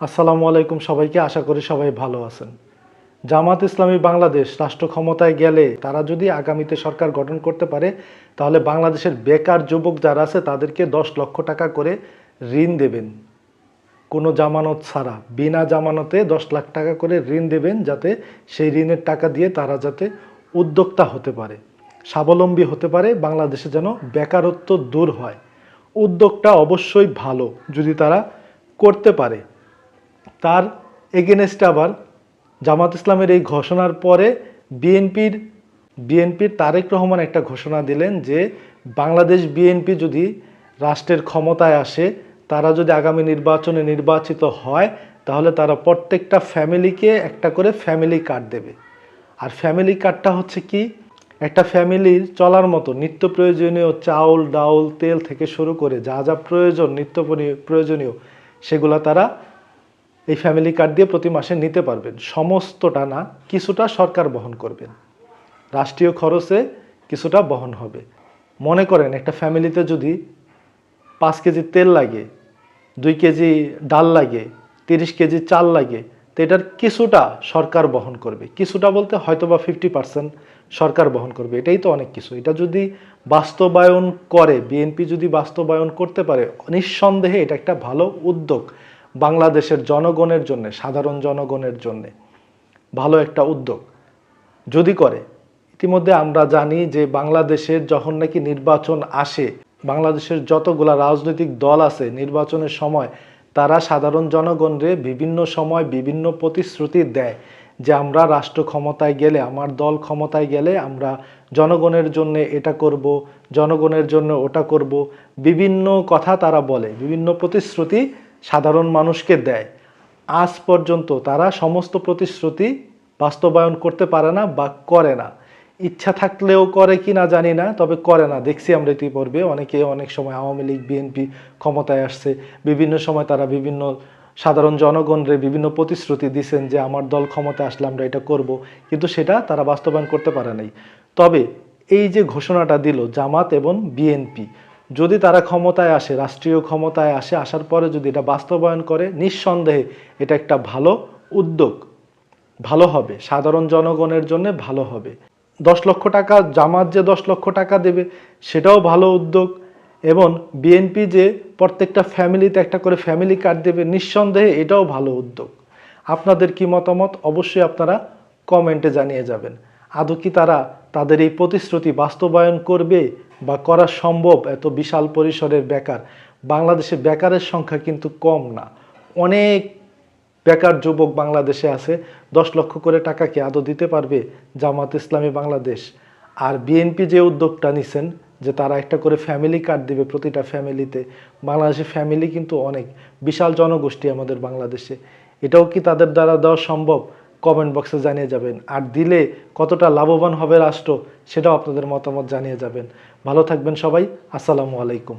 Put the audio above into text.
আসসালামু আলাইকুম সবাইকে, আশা করি সবাই ভালো আছেন। জামাত ইসলামী বাংলাদেশ রাষ্ট্র ক্ষমতায় গেলে তারা যদি আগামীতে সরকার গঠন করতে পারে, তাহলে বাংলাদেশের বেকার যুবক যারা আছে, তাদেরকে দশ লক্ষ টাকা করে ঋণ দেবেন। কোনো জামানত ছাড়া, বিনা জামানতে দশ লাখ টাকা করে ঋণ দেবেন যাতে সেই ঋণের টাকা দিয়ে তারা যাতে উদ্যোক্তা হতে পারে। স্বাবলম্বী হতে পারে, বাংলাদেশে যেন বেকারত্ব দূর হয়। উদ্যোগটা অবশ্যই ভালো, যদি তারা করতে পারে। তার এগেনেস্টে আবার জামাত ইসলামের এই ঘোষণার পরে বিএনপির বিএনপির তারেক রহমান একটা ঘোষণা দিলেন যে বাংলাদেশ বিএনপি যদি রাষ্ট্রের ক্ষমতায় আসে, তারা যদি আগামী নির্বাচনে নির্বাচিত হয়, তাহলে তারা প্রত্যেকটা ফ্যামিলিকে একটা করে ফ্যামিলি কার্ড দেবে। আর ফ্যামিলি কার্ডটা হচ্ছে কি? একটা ফ্যামিলির চলার মতো, নিত্য প্রয়োজনীয় চাউল, ডাউল, তেল থেকে শুরু করে যা যা প্রয়োজন, নিত্য প্রয়োজনীয়, সেগুলা তারা এই ফ্যামিলি কার্ড দিয়ে প্রতি মাসে নিতে পারবেন। সমস্তটা না, কিছুটা সরকার বহন করবেন রাষ্ট্রীয় খরচে কিছুটা বহন হবে। মনে করেন একটা ফ্যামিলিতে যদি পাঁচ কেজি তেল লাগে, দুই কেজি ডাল লাগে, তিরিশ কেজি চাল লাগে, তো এটার কিছুটা সরকার বহন করবে। কিছুটা বলতে হয়তো বা ফিফটি পার্সেন্ট সরকার বহন করবে। এটাই তো অনেক কিছু। এটা যদি বাস্তবায়ন করে বিএনপি যদি বাস্তবায়ন করতে পারে, নিঃসন্দেহে এটা একটা ভালো উদ্যোগ। বাংলাদেশের জনগণের জন্য, সাধারণ জনগণের জন্য ভালো একটা উদ্যোগ। যদি করে, ইতিমধ্যে আমরা জানি যে বাংলাদেশের যখন নাকি নির্বাচন আসে, বাংলাদেশের যতগুলা রাজনৈতিক দল আছে নির্বাচনের সময়, তারা সাধারণ জনগণরে বিভিন্ন সময় বিভিন্ন প্রতিশ্রুতি দেয় যে আমরা রাষ্ট্র ক্ষমতায় গেলে, আমার দল ক্ষমতায় গেলে আমরা জনগণের জন্য এটা করব, জনগণের জন্য ওটা করব। বিভিন্ন কথা তারা বলে, বিভিন্ন প্রতিশ্রুতি সাধারণ মানুষকে দেয়। আজ পর্যন্ত তারা সমস্ত প্রতিশ্রুতি বাস্তবায়ন করতে পারে না বা করে না। ইচ্ছা থাকলেও করে কি না জানি না, তবে করে না। দেখছি আমরা ইতিপূর্বে অনেকে অনেক সময় আওয়ামী লীগ, বিএনপি ক্ষমতায় আসছে। বিভিন্ন সময় তারা বিভিন্ন সাধারণ জনগণরে বিভিন্ন প্রতিশ্রুতি দিছেন যে, আমার দল ক্ষমতা আসলে আমরা এটা করব। কিন্তু সেটা তারা বাস্তবায়ন করতে পারে নাই। তবে এই যে ঘোষণাটা দিল জামাত এবং বিএনপি যদি তারা ক্ষমতায় আসে, রাষ্ট্রীয় ক্ষমতায় আসে, আসার পরে যদি এটা বাস্তবায়ন করে, নিঃসন্দেহে এটা একটা ভালো উদ্যোগ। ভালো হবে। সাধারণ জনগণের জন্য ভালো হবে। দশ লক্ষ টাকা, জামাত যে দশ লক্ষ টাকা দেবে, সেটাও ভালো উদ্যোগ। এবং বিএনপি যে প্রত্যেকটা ফ্যামিলিতে একটা করে ফ্যামিলি কার্ড দেবে, নিঃসন্দেহে এটাও ভালো উদ্যোগ। আপনাদের কি মতামত? অবশ্যই আপনারা কমেন্টে জানিয়ে যাবেন। আদৌ কি তারা তাদের এই প্রতিশ্রুতি বাস্তবায়ন করবে বা করা সম্ভব এত বিশাল পরিসরের বেকার? বাংলাদেশে বেকারের সংখ্যা কিন্তু কম না। অনেক বেকার যুবক বাংলাদেশে আছে, দশ লক্ষ করে টাকাকে আদৌ দিতে পারবে জামাত ইসলামী বাংলাদেশ? আর বিএনপি যে উদ্যোগটা নিছেন, যে তারা একটা করে ফ্যামিলি কার্ড দিবে প্রতিটা ফ্যামিলিতে, বাংলাদেশে ফ্যামিলি কিন্তু অনেক। বিশাল জনগোষ্ঠী আমাদের বাংলাদেশে। এটাও কি তাদের দ্বারা দেওয়া সম্ভব? কমেন্ট বক্সে জানিয়ে যাবেন। আর দিলে কতটা লাভবান হবে রাষ্ট্র, সেটাও আপনাদের মতামত জানিয়ে যাবেন। ভালো থাকবেন সবাই, আসসালামু আলাইকুম।